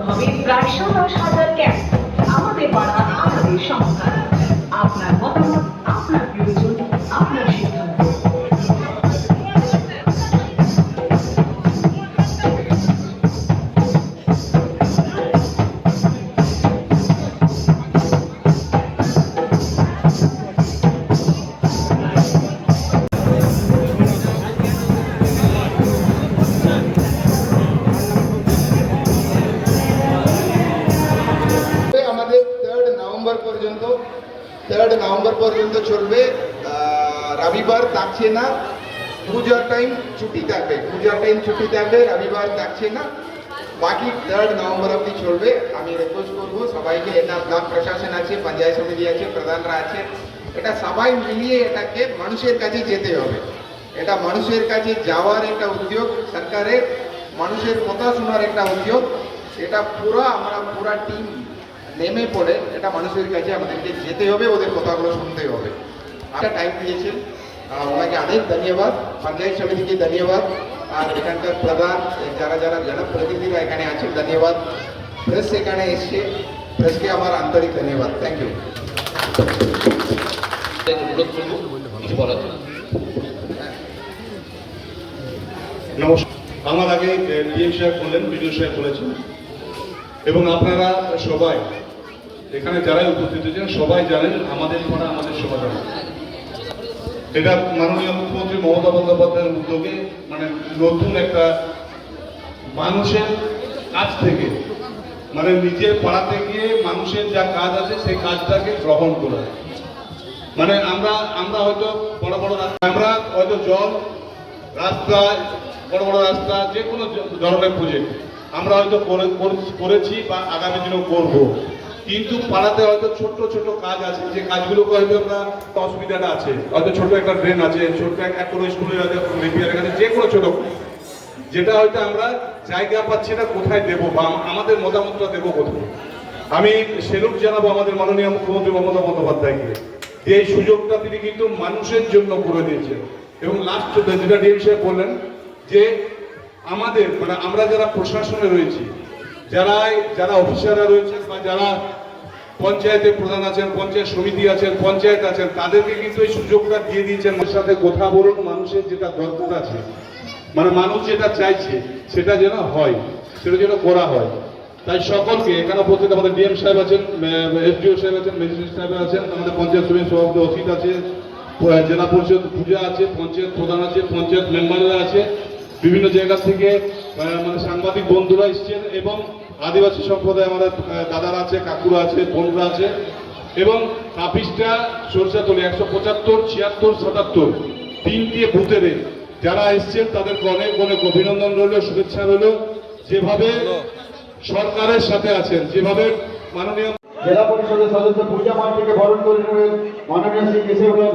হবে প্রায় সাতাশ হাজার ক্যাম্প চলবে। রবিবার থাকছে না। পূজার টাইম ছুটি থাকবে। পূজার টাইম ছুটি থাকবে, রবিবার থাকছে না। বাকি থার্ড নভেম্বর অবধি চলবে। আমি রিকোয়েস্ট করব সবাইকে, এটা ব্লক প্রশাসন আছে, পঞ্চায়েত সমিতি আছে, প্রধানরা আছে, এটা সবাই মিলিয়ে এটাকে মানুষের কাছে যেতে হবে। এটা মানুষের কাছে যাওয়ার একটা উদ্যোগ, সরকারের মানুষের কথা শোনার একটা উদ্যোগ। এটা পুরো আমরা, পুরা টিম নেমে পড়ে এটা মানুষের কাছে আমাদেরকে যেতে হবে, ওদের কথাগুলো শুনতে হবে। একটা টাইম দিয়েছেন। ওনাকে অনেক ধন্যবাদ। পঞ্চায়েত সমিতিকে ধন্যবাদ। আর এখানকার প্রধান, যারা যারা জনপ্রতিনিধিরা এখানে আছেন, ধন্যবাদ। প্রেস এখানে এসছে। প্রেসকে আমার আন্তরিক ধন্যবাদ। থ্যাংক ইউ নমস্কার। আমার আগে ডিএম সাহেব বললেন, বিডিও সাহেব বলেছেন। এবং আপনারা সবাই এখানে যারাই উপস্থিত হয়েছেন, সবাই জানেন আমাদের পাড়া আমাদের সমাধান। এটা মাননীয় মুখ্যমন্ত্রী মমতা বন্দ্যোপাধ্যায়ের উদ্যোগে মানে নতুন একটা মানুষের কাছ থেকে মানে নিজের পাড়াতে গিয়ে মানুষের যা কাজ আছে, সেই কাজটাকে গ্রহণ করা। মানে আমরা আমরা হয়তো বড় বড় রাস্তা, আমরা হয়তো জল, রাস্তা, বড় বড় রাস্তা, যে কোনো ধরনের প্রজেক্ট আমরা হয়তো করে- করে- করেছি বা আগামী দিনেও করব। কিন্তু পাড়াতে হয়তো ছোট ছোট কাজ আছে, যে কাজগুলো হয়তো আমরা অসুবিধাটা আছে। হয়তো ছোট একটা ড্রেন আছে ছোট একটা কোনো স্কুলে আছে যে কোনো ছোট যেটা হয়তো আমরা জায়গা পাচ্ছি না, কোথায় দেবো বা আমাদের মতামতটা দেবো কোথায়? আমি সেলুট জানাব আমাদের মাননীয় মুখ্যমন্ত্রী মমতা বন্দ্যোপাধ্যায়কে। যে এই সুযোগটা তিনি কিন্তু মানুষের জন্য করে দিয়েছেন। এবং লাস্ট যেটা ডিএম সাহেব বললেন, যে আমাদের মানে আমরা যারা প্রশাসনে রয়েছি যারা যারা অফিসাররা রয়েছেন বা যারা পঞ্চায়েতের প্রধান আছেন, পঞ্চায়েত সমিতি আছেন, পঞ্চায়েত আছেন, তাদেরকে কিন্তু এই সুযোগটা দিয়ে দিয়েছেন। ওর সাথে কথা বলুন, মানুষের যেটা দরকার আছে। মানে মানুষ যেটা চাইছে, সেটা যেন হয়, সেটা যেন করা হয়। তাই সকলকে, এখানে উপস্থিত আমাদের ডিএম সাহেব আছেন এসডিও সাহেব আছেন, ম্যাজিস্ট্রেট সাহেব আছেন, আমাদের পঞ্চায়েত সমিতি সভাপতি অসিত আছে জেলা পরিষদ পূজা আছে, পঞ্চায়েত প্রধান আছে, পঞ্চায়েত মেম্বাররা আছে, বিভিন্ন জায়গা থেকে মানে সাংবাদিক বন্ধুরা এসছেন এবং আদিবাসী সম্প্রদায় আমাদের দাদারা আছে, কাকুরা আছে, বোনরা আছে, এবং কাপিসটা সরষাতলি একশো পঁচাত্তর, ছিয়াত্তর, সাতাত্তর, তিনটি বুথের যারা এসছেন তাদেরকে অনেক অনেক অভিনন্দন রইল, শুভেচ্ছা রইল। যেভাবে সরকারের সাথে আছেন, যেভাবে মাননীয় জেলা পরিষদের সদস্য পূজা মান্ডিকে বরণ করে নেবেন মাননীয় শ্রী কেশবরাজ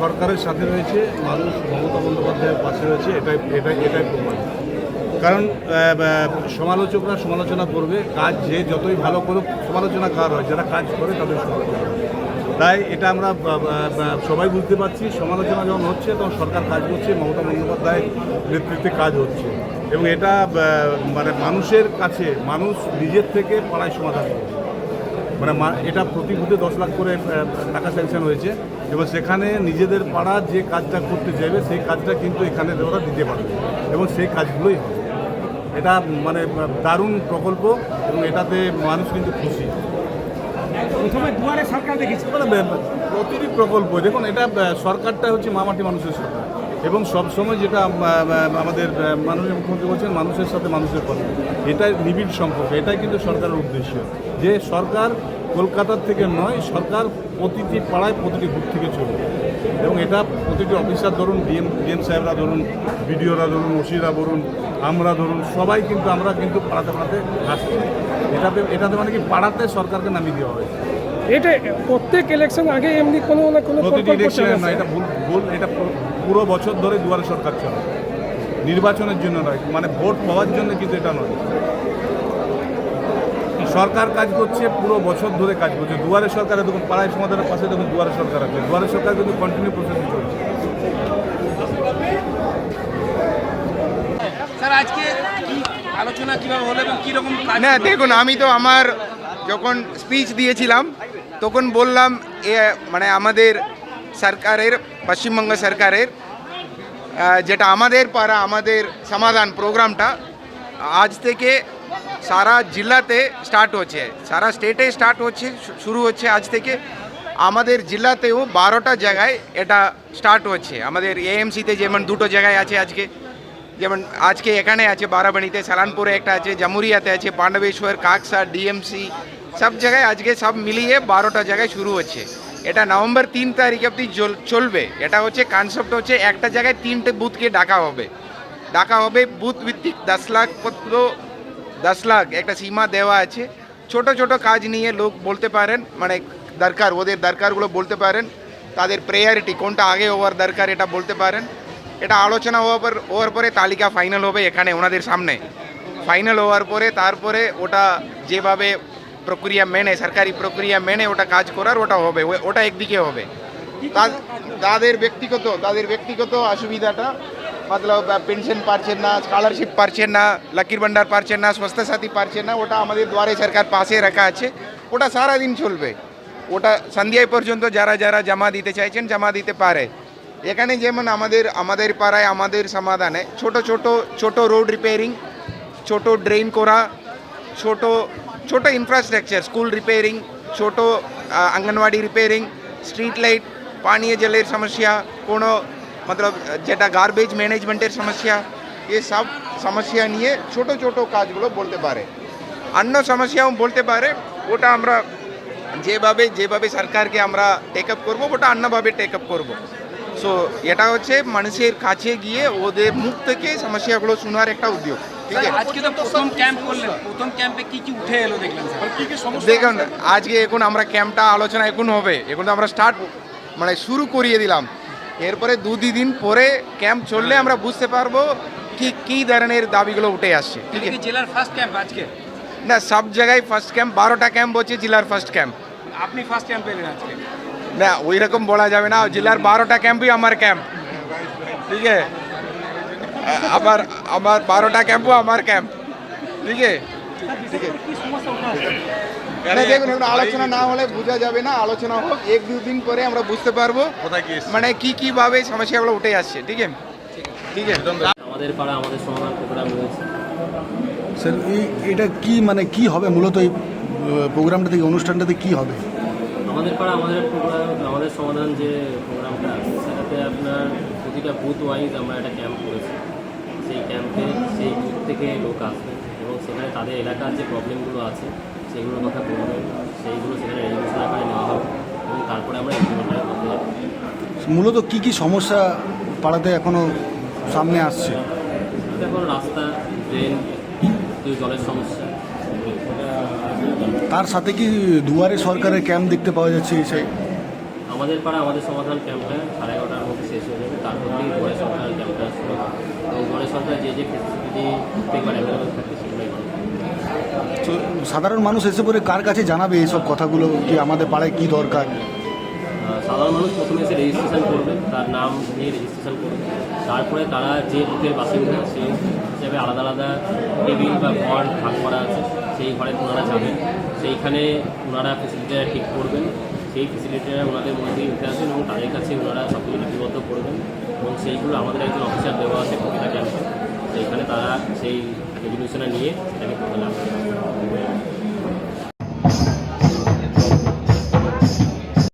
সরকারের সাথে রয়েছে, মানুষ মমতা বন্দ্যোপাধ্যায়ের পাশে রয়েছে, এটাই এটাই এটাই প্রমাণ। কারণ সমালোচকরা সমালোচনা করবে, কাজ যে যতই ভালো করুক, সমালোচনা কার হয়? যারা কাজ করে তাদের সমালোচনা। তাই এটা আমরা সবাই বুঝতে পারছি, সমালোচনা যখন হচ্ছে, তখন সরকার কাজ করছে, মমতা বন্দ্যোপাধ্যায় নেতৃত্বে কাজ হচ্ছে। এবং এটা মানে মানুষের কাছে, মানুষ নিজের থেকে পাড়ায় সমাধান করবে। মানে এটা প্রতি বুথে দশ লাখ করে টাকা স্যাংশন হয়েছে। এবং সেখানে নিজেদের পাড়া যে কাজটা করতে চাইবে সেই কাজটা কিন্তু এখানে ওরা দিতে পারবে এবং সেই কাজগুলোই হবে। এটা মানে দারুণ প্রকল্প এবং এটাতে মানুষ কিন্তু খুশি। প্রথমে দুয়ারে সরকার দেখেছি। মানে প্রতিটি প্রকল্প দেখুন এটা সরকারটা হচ্ছে মামাটি মানুষের সরকার এবং সবসময় যেটা আমাদের মাননীয় মুখ্যমন্ত্রী বলছেন মানুষের সাথে মানুষের কথা। এটাই নিবিড় সম্পর্ক এটাই কিন্তু সরকারের উদ্দেশ্য। যে সরকার কলকাতার থেকে নয় সরকার প্রতিটি পাড়ায় প্রতিটি বুথ থেকে চলবে এবং এটা প্রতিটি অফিসার ধরুন ডিএম ডিএম সাহেবরা ধরুন বিডিওরা ধরুন ওসিরা ধরুন আমরা ধরুন সবাই কিন্তু আমরা কিন্তু পাড়াতে পাড়াতে আসছি। এটাতে এটাতে মানে কি পাড়াতে সরকারকে নামিয়ে দেওয়া হয়েছে। এটা প্রত্যেক ইলেকশন আগে এমনি কোনো না কোনো প্রতিটি ইলেকশনে নয় এটা ভুল ভুল এটা পুরো- পুরো বছর ধরে দুয়ারে সরকার চলে। নির্বাচনের জন্য নয় মানে ভোট পাওয়ার জন্য কিন্তু এটা নয়। সরকার কাজ করছে পুরো বছর ধরে কাজ করছে। দুয়ারে সরকারে দেখুন পাড়ায় সমাধানের পাশে দেখুন দুয়ারে সরকার আছে। দুয়ারে সরকার কিন্তু কন্টিনিউ প্রসেস চলছে। স্যার আজকে আলোচনা কীভাবে হলো এবং কীরকম না দেখুন আমি তো আমার যখন স্পিচ দিয়েছিলাম তখন বললাম এ মানে আমাদের সরকারের পশ্চিমবঙ্গ সরকারের যেটা আমাদের পাড়া আমাদের সমাধান প্রোগ্রামটা আজ থেকে সারা জেলাতে স্টার্ট হচ্ছে সারা স্টেটে স্টার্ট হচ্ছে শুরু হচ্ছে আজ থেকে আমাদের জেলাতেও বারোটা জায়গায় এটা স্টার্ট হচ্ছে আমাদের এএমসিতে যেমন দুটো জায়গায় আছে আজকে যেমন আজকে এখানে আছে বারাবাড়িতে সালানপুরে একটা আছে জামুরিয়াতে আছে পাণ্ডবেশ্বর কাকসা ডিএমসি সব জায়গায় আজকে সব মিলিয়ে বারোটা জায়গায় শুরু হচ্ছে এটা নভেম্বর তিন তারিখ অবধি চল- চলবে এটা হচ্ছে কনসেপ্ট হচ্ছে একটা জায়গায় তিনটে বুথকে ডাকা হবে ডাকা হবে বুথ ভিত্তিক দশ লাখ পত্র দশ লাখ, একটা সীমা দেওয়া আছে। ছোট ছোট কাজ নিয়ে লোক বলতে পারেন মানে দরকার, ওদের দরকারগুলো বলতে পারেন। তাদের প্রেয়ারিটি কোনটা আগে হওয়ার দরকার এটা বলতে পারেন। এটা আলোচনা হওয়ার পর, হওয়ার পরে তালিকা ফাইনাল হবে এখানে, ওনাদের সামনে। ফাইনাল হওয়ার পরে, তারপরে ওটা যেভাবে প্রক্রিয়া মেনে, সরকারি প্রক্রিয়া মেনে ওটা কাজ করার ওটা হবে, ওটা একদিকে হবে। তাদের ব্যক্তিগত তাদের ব্যক্তিগত অসুবিধাটা মতলব পেনশন পাচ্ছেন না স্কলারশিপ পাচ্ছেন না লকির ভান্ডার পাচ্ছেন না স্বাস্থ্য সাথী পাচ্ছেন না ওটা আমাদের দ্বারে সরকার পাশে রাখা আছে ওটা সারা দিন চলবে ওটা সন্ধ্যায় পর্যন্ত যারা যারা জমা দিতে চাইছেন জমা দিতে পারে এখানে যেমন আমাদের আমাদের পাড়ায় আমাদের সমাধানে ছোট ছোট ছোট রোড রিপেয়ারিং ছোট ড্রেন করা ছোট ছোট ইনফ্রাস্ট্রাকচার স্কুল রিপেয়ারিং ছোট ah, anganwadi repairing street light পানীয় জলের সমস্যা কোনো মতলব যেটা গার্বেজ ম্যানেজমেন্টের সমস্যা এ সব সমস্যা নিয়ে ছোট ছোট কাজগুলো বলতে পারে অন্য সমস্যাও বলতে পারে ওটা আমরা যেভাবে যেভাবে সরকারকে আমরা টেক আপ করব ওটা অন্যভাবে টেক আপ করব সো এটা হচ্ছে মানুষের কাছে গিয়ে ওদের মুখ থেকে সমস্যাগুলো শোনার একটা উদ্যোগ ঠিক আছে আজকে তো প্রথম ক্যাম্প করলেন প্রথম ক্যাম্পে কি কি উঠে এলো দেখলেন কি কি সমস্যা দেখুন আজকে এখন আমরা ক্যাম্পটা আলোচনা এখন হবে এখন তো আমরা স্টার্ট মানে শুরু করিয়ে দিলাম এরপরে দু দিন পরে ক্যাম্প চললে আমরা বুঝতে পারব কি কী ধরনের দাবিগুলো উঠে আসছে ঠিক আছে? জেলার ফার্স্ট ক্যাম্প আজকে? না সব জায়গায় ফার্স্ট ক্যাম্প বারোটা ক্যাম্প হচ্ছে জেলার ফার্স্ট ক্যাম্প আপনি ফার্স্ট ক্যাম্প এলেন আজকে? না ওই রকম বলা যাবে না জেলার বারোটা ক্যাম্পই আমার ক্যাম্প ঠিক আছে? আবার আমার বারোটা ক্যাম্পও আমার ক্যাম্প ঠিক আছে? ঠিক আছে না, দেখুন এখন আলোচনা না হলে বোঝা যাবে না আলোচনা হোক এক দু দিন পরে আমরা বুঝতে পারব কোথায় কি এসছে? মানে কি কি ভাবে সমস্যাগুলো উঠে আসছে ঠিক আছে? ঠিক আছে। আমাদের পাড়া আমাদের সমাধান প্রোগ্রাম রয়েছে স্যার এই এটা কি মানে কি হবে? মূলত এই প্রোগ্রামটা থেকে অনুষ্ঠানটাতে কি হবে? আমাদের পাড়া আমাদের প্রোগ্রাম আমাদের সমাধান যে প্রোগ্রামটা আছে সেটাতে আপনার প্রতিটা বুথ ওয়াইজ আমরা একটা ক্যাম্প করেছি। সেই ক্যাম্পে সেই বুথ থেকে লোক আসবে এবং সেখানে তাদের এলাকার যে প্রবলেমগুলো আছে সেগুলোর কথা বলবেন সেইগুলো সেখানে রেজিস্ট্রেশন আকারে নেওয়া হবে এবং তারপরে আমরা করতে মূলত কি কি সমস্যা পাড়াতে এখনও সামনে আসছে? এখন রাস্তা ড্রেন জলের সমস্যা। তার সাথে কি দুয়ারে সরকারের ক্যাম্প দেখতে পাওয়া যাচ্ছে এই সাইড আমাদের পাড়া আমাদের সমাধান ক্যাম্পটা সাড়ে এগারোটার মধ্যে শেষ হয়ে যাবে। তারপর থেকে গড়ে সরকার ক্যাম্পটা শুরু হবে। এবং গড়ে সরকার যে যে ফেসিলিটি প্রত্যেকবার অ্যাভেলেবেল থাকে তো সাধারণ মানুষ এসে পরে কার কাছে জানাবে এইসব কথাগুলো কি আমাদের পাড়ায় কি দরকার? সাধারণ মানুষ প্রথমে এসে রেজিস্ট্রেশন করবে, তার নাম নিয়ে রেজিস্ট্রেশন করবে। তারপরে তারা যে বুথের বাসিন্দা, সেই হিসেবে আলাদা আলাদা টেবিল বা ঘর ভাগ করা আছে, সেই ঘরে ওনারা যাবেন। সেইখানে ওনারা ফেসিলিটিটা ঠিক করবেন। সেই ফেসিলিটিটা ওনাদের মধ্যেই উঠে আসেন এবং তাদের কাছে ওনারা সব কিছু লিপিবদ্ধ করবেন। এবং সেইগুলো আমাদের একজন অফিসার দেওয়া আছে, প্রতিটা ক্যাম্পে সেইখানে তারা সেই রেজলিউশনে নিয়ে সেটাকে করতে লাগবে